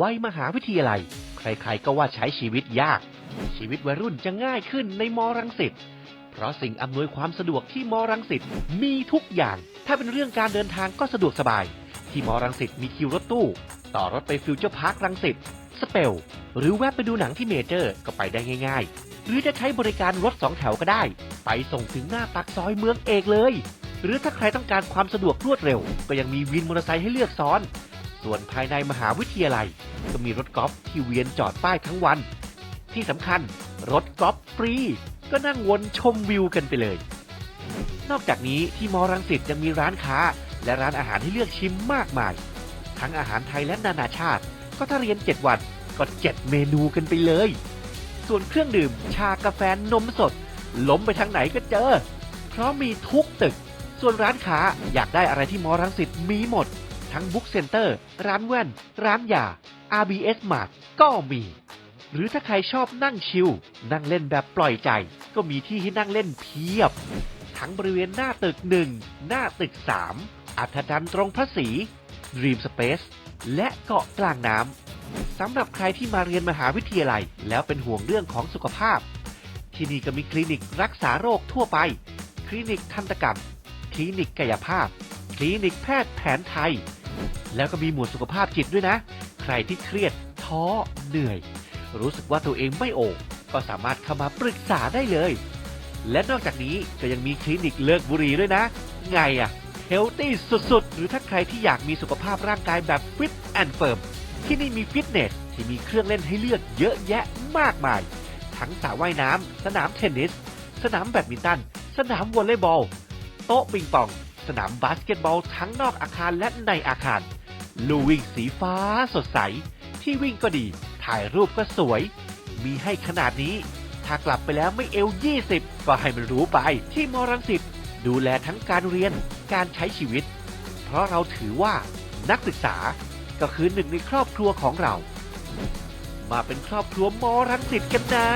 วัยมหาวิทยาลัย ใครๆก็ว่าใช้ชีวิตยาก ชีวิตวัยรุ่นจะง่ายขึ้นในมรังสิตเพราะสิ่งอำนวยความสะดวกที่มรังสิตมีทุกอย่าง ถ้าเป็นเรื่องการเดินทางก็สะดวกสบาย ที่มรังสิตมีคิวรถตู้ ต่อรถไปฟิวเจอร์พาร์ครังสิตสเปลหรือแวะไปดูหนังที่เมเจอร์ก็ไปได้ง่าย ๆ หรือจะใช้บริการรถสองแถวก็ได้ ไปส่งถึงหน้าปากซอยเมืองเอกเลย หรือถ้าใครต้องการความสะดวกรวดเร็ว ก็ยังมีวินมอเตอร์ไซค์ให้เลือกซ้อน ส่วนภายในมหาวิทยาลัย ก็มีรถกอล์ฟที่เวียนจอดป้ายทั้งวัน ที่สำคัญรถกอล์ฟฟรี ก็นั่งวนชมวิวกันไปเลย นอกจากนี้ที่มอรังสิตยังมีร้านค้า และร้านอาหารให้เลือกชิมมากมาย ทั้งอาหารไทยและนานาชาติ ก็ถ้าเรียน 7 วันก็ 7 เมนูกันไปเลย ส่วนเครื่องดื่มชากาแฟนมสด ล้มไปทางไหนก็เจอ เพราะมีทุกตึก ส่วนร้านค้าอยากได้อะไรที่มอรังสิตมีหมด ทั้งบุ๊กเซ็นเตอร์ ร้านแว่น ร้านยา RBS Mart ก็มี หรือถ้าใครชอบนั่งชิล นั่งเล่นแบบปล่อยใจ ก็มีที่ให้นั่งเล่นเพียบ ทั้งบริเวณหน้าตึก1หน้าตึก3อัธจันทร์ตรงพระศรี Dream Space และเกาะกลางน้ำ สำหรับใครที่มาเรียนมหาวิทยาลัย แล้วเป็นห่วงเรื่องของสุขภาพ ที่นี่ก็มีคลินิกรักษาโรคทั่วไป คลินิกทันตกรรม คลินิกกายภาพ คลินิกแพทย์แผนไทย แล้วก็มีหมวดสุขภาพจิตด้วยนะ ใครที่เครียดท้อเหนื่อย รู้สึกว่าตัวเองไม่โอก็สามารถเข้ามาปรึกษาได้เลย และนอกจากนี้ก็ยังมีคลินิกเลิกบุหรี่ด้วยนะ ไงอะเฮลตี้สุดๆ หรือถ้าใครที่อยากมีสุขภาพร่างกายแบบฟิตแอนด์เฟิร์มที่นี่มีฟิตเนสที่มีเครื่องเล่นให้เลือกเยอะแยะมากมาย ทั้งสระว่ายน้ำสนามเทนนิส สนามแบดมินตัน สนามวอลเลย์บอล โต๊ะปิงปอง สนามบาสเกตบอลทั้งนอกอาคารและในอาคาร ลู่วิ่งสีฟ้าสดใส ที่วิ่งก็ดี ถ่ายรูปก็สวย มีให้ขนาดนี้ ถ้ากลับไปแล้วไม่เอว 20 ก็ให้มันรู้ไปที่มรังสิตดูแลทั้งการเรียนการใช้ชีวิต เพราะเราถือว่านักศึกษาก็คือหนึ่งในครอบครัวของเรา มาเป็นครอบครัวมรังสิตกันนะ